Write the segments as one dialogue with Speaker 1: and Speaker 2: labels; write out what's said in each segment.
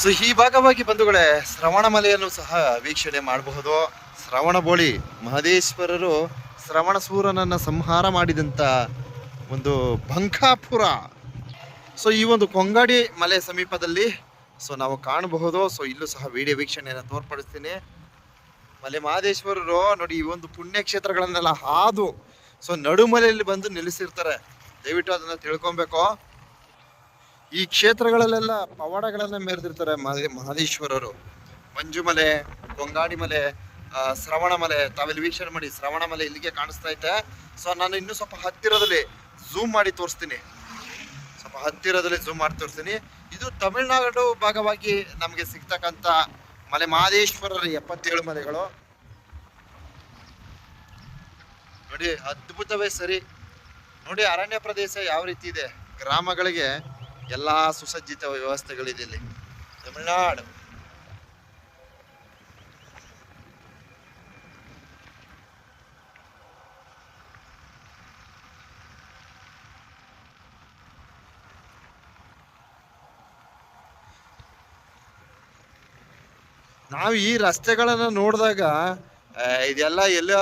Speaker 1: So ಈ ಭಾಗವಾಗಿ ಬಂಧುಗಳೇ, ಶ್ರವಣ ಮಲೆಯನ್ನು ಸಹ ವೀಕ್ಷಣೆ ಮಾಡಬಹುದು. ಶ್ರವಣ ಬೋಳಿ, ಮಹದೇಶ್ವರರು ಶ್ರವಣ ಸೂರನನ್ನ ಸಂಹಾರ ಮಾಡಿದಂಥ ಒಂದು ಬಂಕಾಪುರ. ಸೊ ಈ ಒಂದು ಕೊಂಗಾಡಿ ಮಲೆ ಸಮೀಪದಲ್ಲಿ ಸೊ ನಾವು ಕಾಣಬಹುದು. ಸೊ ಇಲ್ಲೂ ಸಹ ವಿಡಿಯೋ ವೀಕ್ಷಣೆಯನ್ನು ತೋರ್ಪಡಿಸ್ತೀನಿ. ಮಲೆ ಮಹದೇಶ್ವರರು ನೋಡಿ, ಈ ಒಂದು ಪುಣ್ಯಕ್ಷೇತ್ರಗಳನ್ನೆಲ್ಲ ಹಾದು ಸೊ ನಡುಮಲೆಯಲ್ಲಿ ಬಂದು ನಿಲ್ಲಿಸಿರ್ತಾರೆ ದಯವಿಟ್ಟು ಅದನ್ನ ತಿಳ್ಕೊಬೇಕು. ಈ ಕ್ಷೇತ್ರಗಳಲ್ಲೆಲ್ಲ ಪವಾಡಗಳನ್ನ ಮೆರೆದಿರ್ತಾರೆ ಮಹದೇ- ಮಹದೇಶ್ವರರು. ಮಂಜುಮಲೆ ಗೊಂಗಾಡಿ ಮಲೆ ಶ್ರವಣ ಮಲೆ ತಾವೆಲ್ಲಿ ವೀಕ್ಷಣೆ ಮಾಡಿ ಶ್ರವಣ ಮಲೆ ಇಲ್ಲಿಗೆ ಕಾಣಿಸ್ತಾ ಐತೆ. ಸೊ ನಾನು ಇನ್ನೂ ಸ್ವಲ್ಪ ಹತ್ತಿರದಲ್ಲಿ ಝೂಮ್ ಮಾಡಿ ತೋರಿಸ್ತೀನಿ. ಸ್ವಲ್ಪ ಹತ್ತಿರದಲ್ಲಿ ಝೂಮ್ ಮಾಡಿ ತೋರಿಸ್ತೀನಿ. ಇದು ತಮಿಳುನಾಡು ಭಾಗವಾಗಿ ನಮಗೆ ಸಿಗ್ತಕ್ಕಂಥ ಮಲೆ, ಮಹದೇಶ್ವರರ ಎಪ್ಪತ್ತೇಳು ಮಲೆಗಳು. ನೋಡಿ, ಅದ್ಭುತವೇ ಸರಿ. ನೋಡಿ, ಅರಣ್ಯ ಪ್ರದೇಶ ಯಾವ ರೀತಿ ಇದೆ? ಗ್ರಾಮಗಳಿಗೆ ಎಲ್ಲಾ ಸುಸಜ್ಜಿತ ವ್ಯವಸ್ಥೆಗಳಿದೆ ಇಲ್ಲಿ. ತಮಿಳುನಾಡು. ನಾವು ಈ ರಸ್ತೆಗಳನ್ನ ನೋಡಿದಾಗ ಇದೆಲ್ಲ ಎಲ್ಲ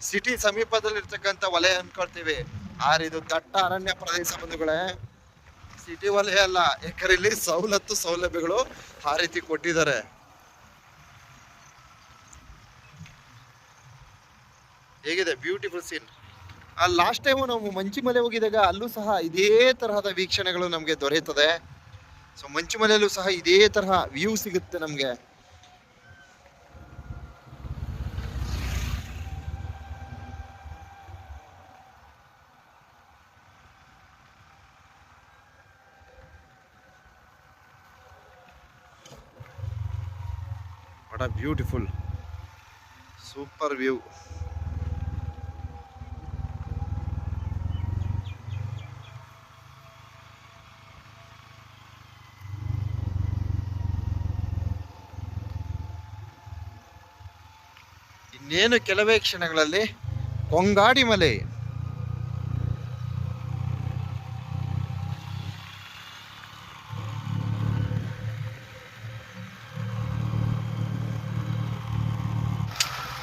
Speaker 1: ಸಿಟಿ ಸಮೀಪದಲ್ಲಿ ಇರತಕ್ಕಂತ ವಲಯ ಅನ್ಕೊಳ್ತೀವಿ. ಆದ್ರೆ ಇದು ದಟ್ಟ ಅರಣ್ಯ ಪ್ರದೇಶ ಬಂಧುಗಳೇ ಸಿಟಿ ವಲಯ ಅಲ್ಲ, ಎಕರೆಯಲ್ಲಿ ಸವಲತ್ತು ಸೌಲಭ್ಯಗಳು ಆ ರೀತಿ ಕೊಟ್ಟಿದ್ದಾರೆ. ಹೇಗಿದೆ? ಬ್ಯೂಟಿಫುಲ್ ಸೀನ್ ಆ ಲಾಸ್ಟ್ ಟೈಮು ನಾವು ಮಂಚಿಮಲೆ ಹೋಗಿದಾಗ ಅಲ್ಲೂ ಸಹ ಇದೇ ತರಹದ ವೀಕ್ಷಣೆಗಳು ನಮಗೆ ದೊರೆಯುತ್ತದೆ. ಸೊ ಮಂಚಿಮಲೆಯಲ್ಲೂ ಸಹ ಇದೇ ತರಹ ವ್ಯೂ ಸಿಗುತ್ತೆ ನಮಗೆ. ವಾಟ್ ಬ್ಯೂಟಿಫುಲ್ ಸೂಪರ್ ವ್ಯೂ ಇನ್ನೇನು ಕೆಲವೇ ಕ್ಷಣಗಳಲ್ಲಿ Kongadi Male.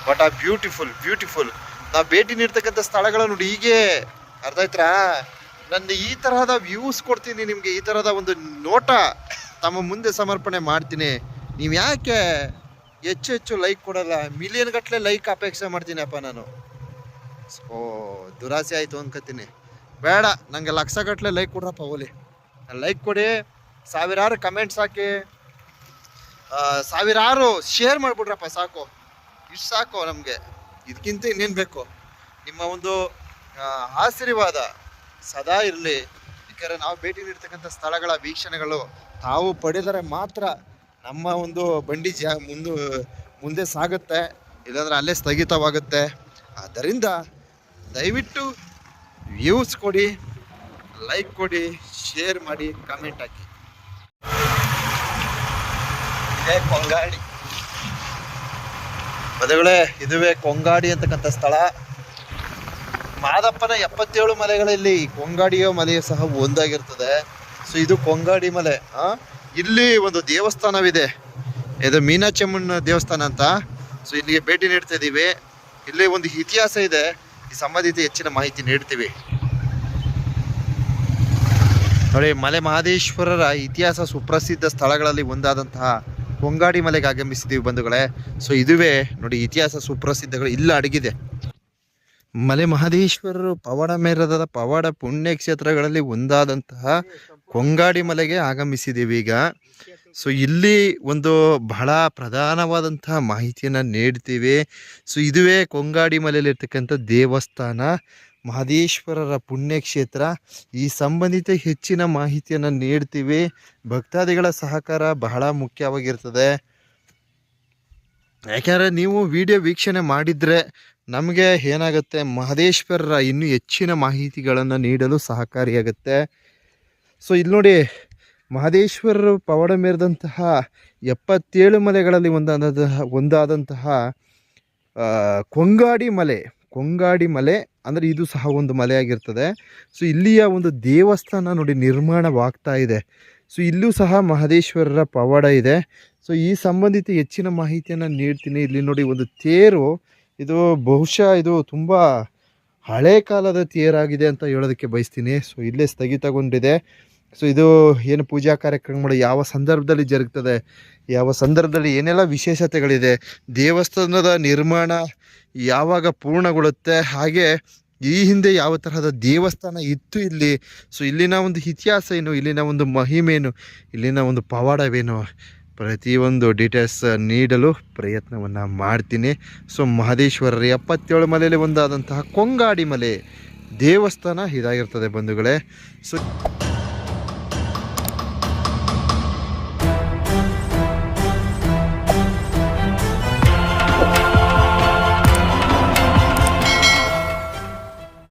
Speaker 1: What a beautiful beautiful ನಾವು ಭೇಟಿ ನೀಡ್ತಕ್ಕಂಥ ಸ್ಥಳಗಳ ನೋಡಿ, ಹೀಗೆ ಅರ್ಥ ಆಯ್ತಾ ನನ್ನ ಈ ತರಹದ ವ್ಯೂಸ್ ಕೊಡ್ತೀನಿ ನಿಮಗೆ, ಈ ತರಹದ ಒಂದು ನೋಟ ತಮ್ಮ ಮುಂದೆ ಸಮರ್ಪಣೆ ಮಾಡ್ತೀನಿ. ನೀವು ಯಾಕೆ ಹೆಚ್ಚು ಹೆಚ್ಚು ಲೈಕ್ ಕೊಡಲ್ಲ? ಮಿಲಿಯನ್ ಗಟ್ಟಲೆ ಲೈಕ್ ಅಪೇಕ್ಷೆ ಮಾಡ್ತೀನಪ್ಪ ನಾನು. ಓ, ದುರಾಸೆ ಆಯಿತು ಅನ್ಕೋತೀನಿ. ಬೇಡ ನನಗೆ ಲಕ್ಷ ಗಟ್ಟಲೆ ಲೈಕ್ ಕೊಡ್ರಪ್ಪ ಓಲಿ. ಲೈಕ್ ಕೊಡಿ. ಸಾವಿರಾರು ಕಮೆಂಟ್ಸ್ ಹಾಕಿ. ಸಾವಿರಾರು ಶೇರ್ ಮಾಡಿಬಿಡ್ರಪ್ಪ ಸಾಕು. ಇಷ್ಟು ಸಾಕು ನಮಗೆ. ಇದಕ್ಕಿಂತ ಇನ್ನೇನು ಬೇಕು? ನಿಮ್ಮ ಒಂದು ಆಶೀರ್ವಾದ ಸದಾ ಇರಲಿ. ಯಾಕಂದರೆ ನಾವು ಭೇಟಿ ನೀಡ್ತಕ್ಕಂಥ ಸ್ಥಳಗಳ ವೀಕ್ಷಣೆಗಳು ತಾವು ಪಡೆದರೆ ಮಾತ್ರ ನಮ್ಮ ಒಂದು ಬಂಡಿ ಜ, ಮುಂದೆ ಮುಂದೆ ಸಾಗುತ್ತೆ. ಇಲ್ಲಾಂದರೆ ಅಲ್ಲೇ ಸ್ಥಗಿತವಾಗುತ್ತೆ. ಆದ್ದರಿಂದ ದಯವಿಟ್ಟು ವ್ಯೂಸ್ ಕೊಡಿ ಲೈಕ್ ಕೊಡಿ ಶೇರ್ ಮಾಡಿ ಕಮೆಂಟ್ ಹಾಕಿ. ಇದೇ ಕೊಂಗಾಡಿ. ಪದಗಳೇ ಇದುವೇ ಕೊಂಗಾಡಿ ಅಂತಕ್ಕಂಥ ಸ್ಥಳ. ಮಾದಪ್ಪನ ಎಪ್ಪತ್ತೇಳು ಮಲೆಗಳಲ್ಲಿ ಕೊಂಗಾಡಿಯ ಮಲೆಯು ಸಹ ಒಂದಾಗಿರ್ತದೆ. ಸೊ ಇದು ಕೊಂಗಾಡಿ ಮಲೆ ಇಲ್ಲಿ ಒಂದು ದೇವಸ್ಥಾನವಿದೆ. ಇದು ಮೀನಾಚಮ್ಮನ ದೇವಸ್ಥಾನ ಅಂತ. ಸೊ ಇಲ್ಲಿಗೆ ಭೇಟಿ ನೀಡ್ತಾ ಇದ್ದೀವಿ. ಇಲ್ಲಿ ಒಂದು ಇತಿಹಾಸ ಇದೆ. ಈ ಸಂಬಂಧಿತ ಹೆಚ್ಚಿನ ಮಾಹಿತಿ ನೀಡ್ತೀವಿ. ನೋಡಿ, ಮಲೆ ಮಹದೇಶ್ವರರ ಇತಿಹಾಸ ಸುಪ್ರಸಿದ್ಧ ಸ್ಥಳಗಳಲ್ಲಿ ಒಂದಾದಂತಹ ಕೊಂಗಾಡಿ ಮಲೆಗೆ ಆಗಮಿಸಿದ್ದೀವಿ ಬಂಧುಗಳೇ. ಸೊ ಇದುವೇ ನೋಡಿ ಇತಿಹಾಸ ಸುಪ್ರಸಿದ್ಧಗಳು ಇಲ್ಲ ಅಡಗಿದೆ. ಮಲೆ ಮಹದೇಶ್ವರರು ಪವಾಡ ಮೇರದ ಪವಾಡ ಪುಣ್ಯ ಕ್ಷೇತ್ರಗಳಲ್ಲಿ ಒಂದಾದಂತಹ ಕೊಂಗಾಡಿ ಮಲೆಗೆ ಆಗಮಿಸಿದ್ದೀವಿ ಈಗ. ಸೊ ಇಲ್ಲಿ ಒಂದು ಬಹಳ ಪ್ರಧಾನವಾದಂತಹ ಮಾಹಿತಿಯನ್ನು ನೀಡ್ತೀವಿ. ಸೊ ಇದುವೇ ಕೊಂಗಾಡಿ ಮಲೆಯಲ್ಲಿರ್ತಕ್ಕಂಥ ದೇವಸ್ಥಾನ ಮಹದೇಶ್ವರರ ಪುಣ್ಯಕ್ಷೇತ್ರ. ಈ ಸಂಬಂಧಿತ ಹೆಚ್ಚಿನ ಮಾಹಿತಿಯನ್ನು ನೀಡ್ತೀವಿ. ಭಕ್ತಾದಿಗಳ ಸಹಕಾರ ಬಹಳ ಮುಖ್ಯವಾಗಿರ್ತದೆ. ಯಾಕೆಂದರೆ ನೀವು ವಿಡಿಯೋ ವೀಕ್ಷಣೆ ಮಾಡಿದರೆ ನಮಗೆ ಏನಾಗುತ್ತೆ, ಮಹದೇಶ್ವರರ ಇನ್ನೂ ಹೆಚ್ಚಿನ ಮಾಹಿತಿಗಳನ್ನು ನೀಡಲು ಸಹಕಾರಿಯಾಗುತ್ತೆ. ಸೊ ಇಲ್ಲಿ ನೋಡಿ, ಮಹದೇಶ್ವರರು ಪವಾಡ ಮೇರಿದಂತಹ ಎಪ್ಪತ್ತೇಳು ಮಲೆಗಳಲ್ಲಿ ಒಂದಾದಂತಹ ಒಂದಾದಂತಹ ಕೊಂಗಾಡಿ ಮಲೆ. ಕೊಂಗಾಡಿ ಮಲೆ ಅಂದರೆ ಇದು ಸಹ ಒಂದು ಮಲೆಯಾಗಿರ್ತದೆ. ಸೊ ಇಲ್ಲಿಯ ಒಂದು ದೇವಸ್ಥಾನ ನೋಡಿ ನಿರ್ಮಾಣವಾಗ್ತಾ ಇದೆ. ಸೊ ಇಲ್ಲೂ ಸಹ ಮಹದೇಶ್ವರರ ಪವಾಡ ಇದೆ. ಸೊ ಈ ಸಂಬಂಧಿತ ಹೆಚ್ಚಿನ ಮಾಹಿತಿಯನ್ನು ನೀಡ್ತೀನಿ. ಇಲ್ಲಿ ನೋಡಿ ಒಂದು ತೇರು. ಇದು ಬಹುಶಃ ಇದು ತುಂಬ ಹಳೆ ಕಾಲದ ತೇರಾಗಿದೆ ಅಂತ ಹೇಳೋದಕ್ಕೆ ಬಯಸ್ತೀನಿ. ಸೊ ಇಲ್ಲೇ ಸ್ಥಗಿತಗೊಂಡಿದೆ. ಸೊ ಇದು ಏನು ಪೂಜಾ ಕಾರ್ಯಕ್ರಮಗಳು ಯಾವ ಸಂದರ್ಭದಲ್ಲಿ ಜರುಗ್ತದೆ? ಯಾವ ಸಂದರ್ಭದಲ್ಲಿ ಏನೆಲ್ಲ ವಿಶೇಷತೆಗಳಿದೆ? ದೇವಸ್ಥಾನದ ನಿರ್ಮಾಣ ಯಾವಾಗ ಪೂರ್ಣಗೊಳ್ಳುತ್ತೆ? ಹಾಗೆ ಈ ಹಿಂದೆ ಯಾವ ತರಹದ ದೇವಸ್ಥಾನ ಇತ್ತು ಇಲ್ಲಿ? ಸೊ ಇಲ್ಲಿನ ಒಂದು ಇತಿಹಾಸ ಏನು? ಇಲ್ಲಿನ ಒಂದು ಮಹಿಮೇನು? ಇಲ್ಲಿನ ಒಂದು ಪವಾಡವೇನು? ಪ್ರತಿಯೊಂದು ಡೀಟೇಲ್ಸ್ ನೀಡಲು ಪ್ರಯತ್ನವನ್ನು ಮಾಡ್ತೀನಿ. ಸೊ ಮಹದೇಶ್ವರರ ಎಪ್ಪತ್ತೇಳು ಮಲೆಯಲ್ಲಿ ಒಂದಾದಂತಹ ಕೊಂಗಾಡಿ ಮಲೆ ದೇವಸ್ಥಾನ ಇದಾಗಿರ್ತದೆ ಬಂಧುಗಳೇ. ಸೊ